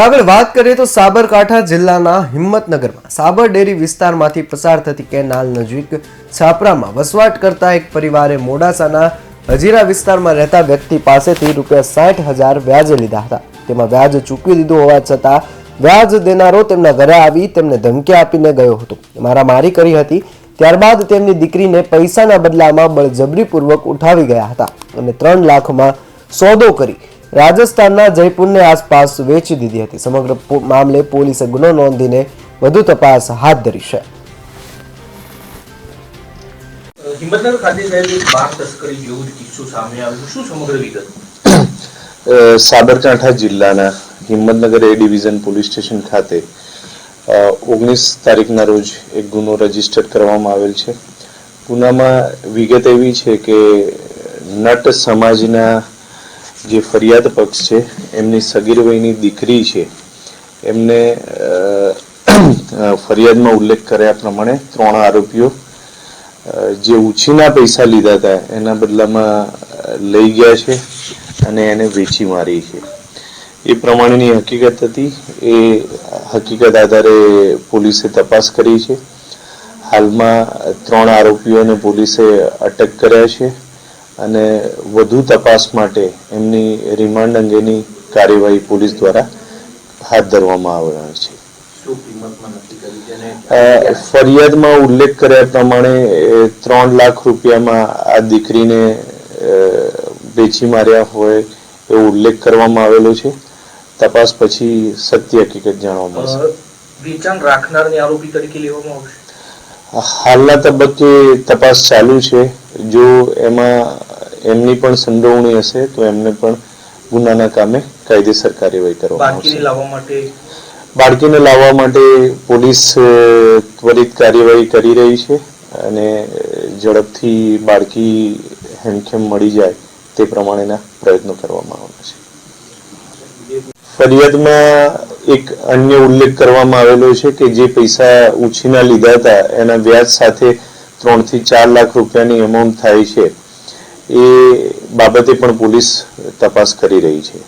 આગળ વાત કરીએ તો સાબરકાંઠા જિલ્લાના હિંમતનગરમાં. સાબર ડેરી વિસ્તારમાંથી પસાર થતી કેનાલ નજીક છાપરામાં વસવાટ કરતા એક પરિવારે મોડાસાના હજીરા વિસ્તારમાં રહેતા વ્યક્તિ પાસેથી રૂપિયા સાઠ હજાર વ્યાજે લીધા હતા. તેમાં વ્યાજ ચૂકવી દીધું હોવા છતાં વ્યાજ દેનારો તેમના ઘરે આવી તેમને ધમકી આપીને ગયો હતો. મારામારી કરી હતી, ત્યારબાદ તેમની દીકરીને પૈસાના બદલામાં બળજબરીપૂર્વક ઉઠાવી ગયા હતા અને ત્રણ લાખમાં સોદો કરી રાજસ્થાનના જયપુરની આસપાસ વેચી દીધી હતી. સમગ્ર મામલે પોલીસે ગુનો નોંધીને વધુ તપાસ હાથ ધરી છે. હિંમતનગર ખાતે થયેલી બાર તસ્કરી જેવું કિસ્સો સામે આવ્યો. શું સમગ્ર વિગત? સાબરકાંઠા જિલ્લાના Himmatnagar A division police station ખાતે ઓગણીસ તારીખના રોજ એક ગુનો રજિસ્ટર કરવામાં આવેલ છે. ગુનામાં વિગત એવી છે કે નટ સમાજના જે ફરિયાદ પક્ષ છે, એમની સગીર વયની દીકરી છે, એમને ફરિયાદમાં ઉલ્લેખ કર્યા પ્રમાણે ત્રણ આરોપીઓ જે ઉછીના પૈસા લીધા હતા, એના બદલામાં લઈ ગયા છે અને એને વેચી મારી છે. એ પ્રમાણેની હકીકત હતી. એ હકીકત આધારે પોલીસે તપાસ કરી છે. હાલમાં ત્રણ આરોપીઓને પોલીસે અટક કર્યા છે. અને વધુ તપાસ માટે એમની રિમાન્ડ અંગેની કાર્યવાહી પોલીસ દ્વારા હાથ ધરવામાં આવનાર છે. ફરિયાદમાં ઉલ્લેખ કર્યા પ્રમાણે ત્રણ લાખ રૂપિયામાં આ દીકરીને વેચી માર્યા હોય એવો ઉલ્લેખ કરવામાં આવેલો છે. તપાસ પછી સત્ય હકીકત જાણવા મળશે. વેચાણ રાખનારને આરોપી તરીકે લેવામાં આવશે? હાલના તબક્કે તપાસ ચાલુ છે. જો એમાં એમની પણ સંડોવણી હશે તો એમને પણ ગુનાના કામે કાયદેસર કાર્યવાહી કરવામાં આવશે. બાળકીને લાવવા માટે? પોલીસ ત્વરિત કાર્યવાહી કરી રહી છે અને ઝડપથી બાળકી હેમખેમ મળી જાય તે પ્રમાણેના પ્રયત્નો કરવામાં આવવાના છે. ફરિયાદમાં એક અન્ય ઉલ્લેખ કરવામાં આવેલો છે કે જે પૈસા ઉછીના લીધા હતા એના વ્યાજ સાથે ત્રણથી ચાર લાખ રૂપિયાની એમાઉન્ટ થાય છે. એ બાબતે પણ પોલીસ તપાસ કરી રહી છે.